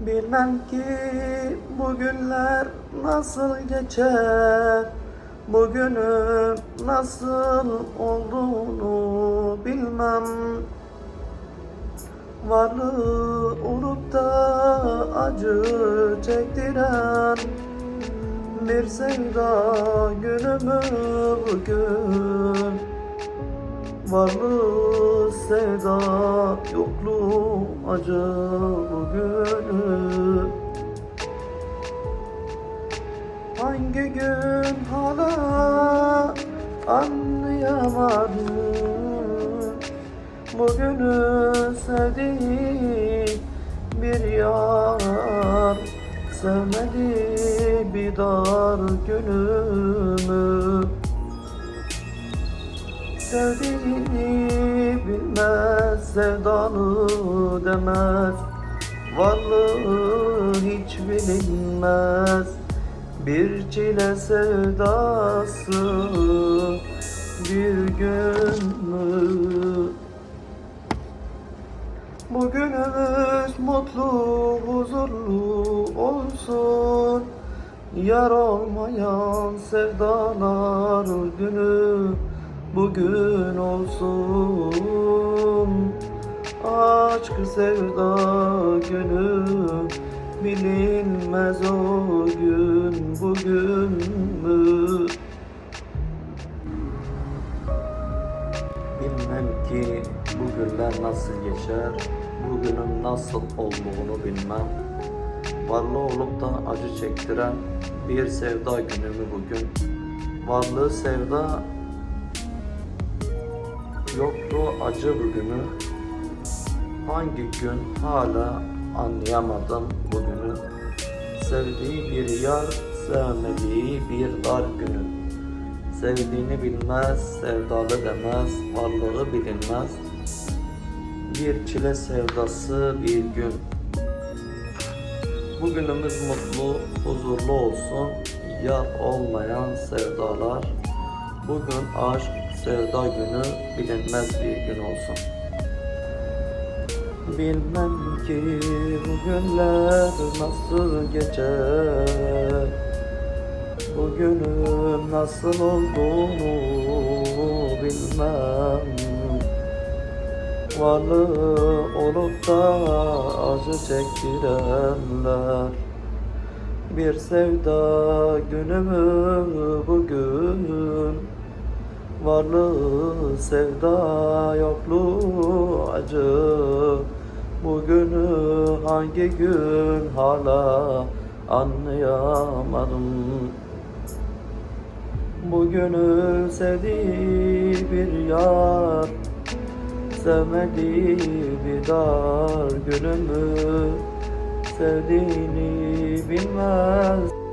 Bilmem ki bugünler nasıl geçer Bugünün nasıl olduğunu bilmem. Varlığı olup da acı çektiren Bir sevda günümü bugün Varlığı sevda yokluğu acı bugünü. Hangi gün hala anlayamadım. Bugünü sevdiğim bir yar Sevmedi bir dar günümü Sevdiğini bilmez, sevdanı demez. Varlığı hiç bilinmez. Bir çile sevdası bir gün mü? Bugünümüz mutlu, huzurlu olsun. Yar olmayan sevdalar günü bugün olsun Aşk sevda günü bilinmez o gün bugün mü? Bilmem ki bugünler nasıl geçer, bugünün nasıl olduğunu bilmem. Varlı olup da acı çektiren bir sevda günü mü bugün? Varlığı sevda, yokluğu acı bugünü. Hangi gün hala anlayamadım bugünü. Sevdiği bir yar, sevmediği bir dar günü. Sevdiğini bilmez, sevdalı demez, varlığı bilinmez. Bir çile sevdası bir gün. Bugünümüz mutlu, huzurlu olsun. Yar olmayan sevdalar. Bugün aşk, sevda günü bilinmez bir gün olsun. Bilmem ki bugünler nasıl geçer. Bugünün nasıl olduğunu bilmem. Varlığı olup da acı çektirenler. Bir sevda günümü bugün Varlığı sevda yokluğu acı. Bugünü hangi gün hala anlayamadım. Bugünü sevdiği bir yar Sevmediği bir dar günümü Sevdiğini bilmez